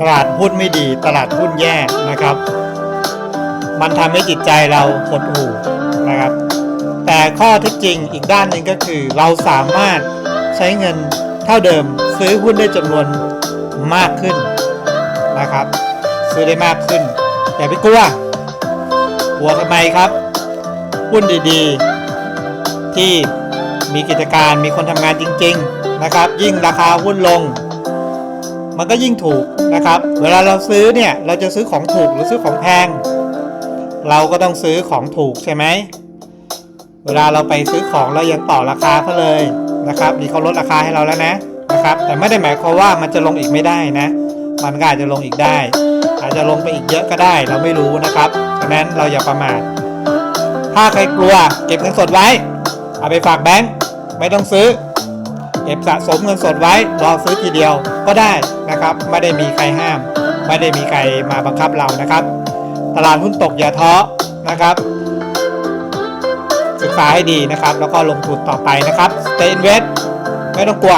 ตลาดหุ้นไม่ดีตลาดหุ้นแย่นะครับ มันทำให้จิตใจเราหดหู่นะครับ แต่ข้อท็จจริงอีกด้านหนึ่งก็คือ เราสามารถใช้เงินเท่าเดิมซื้อหุ้นได้จำนวนมากขึ้นนะครับ ซื้อได้มากขึ้นอย่าไปกลัวกลัวทำไมครับ หุ้นดีๆ ที่มีกิจการมีคนทำงานจริง ๆ นะครับ ยิ่งราคาหุ้นลง มันก็ยิ่งถูกนะครับ เวลาเราซื้อเนี่ยเราจะซื้อของถูกหรือซื้อของแพง เราก็ต้องซื้อของถูกใช่ไหมเวลาเราไปซื้อของเรายังต่อราคาเขาเลยนะครับนี่เขาลดราคาให้เราแล้วนะนะครับ แต่ไม่ได้หมายความว่ามันจะลงอีกไม่ได้นะ มันก็อาจจะลงอีกได้ อาจจะลงไปอีกเยอะก็ได้ เราไม่รู้นะครับฉะนั้นเราอย่าประมาทถ้าใครกลัวเก็บเงินสดไว้ เอาไปฝากแบงก์ไม่ต้องซื้อ เก็บสะสมเงินสดไว้รอซื้อทีเดียวก็ได้นะครับ ไม่ได้มีใครห้าม ไม่ได้มีใครมาบังคับเรานะครับ ตลาดหุ้นตกอย่าท้อนะครับ ศึกษาให้ดีนะครับ แล้วก็ลงทุนต่อไปนะครับ Stay Invest ไม่ต้องกลัว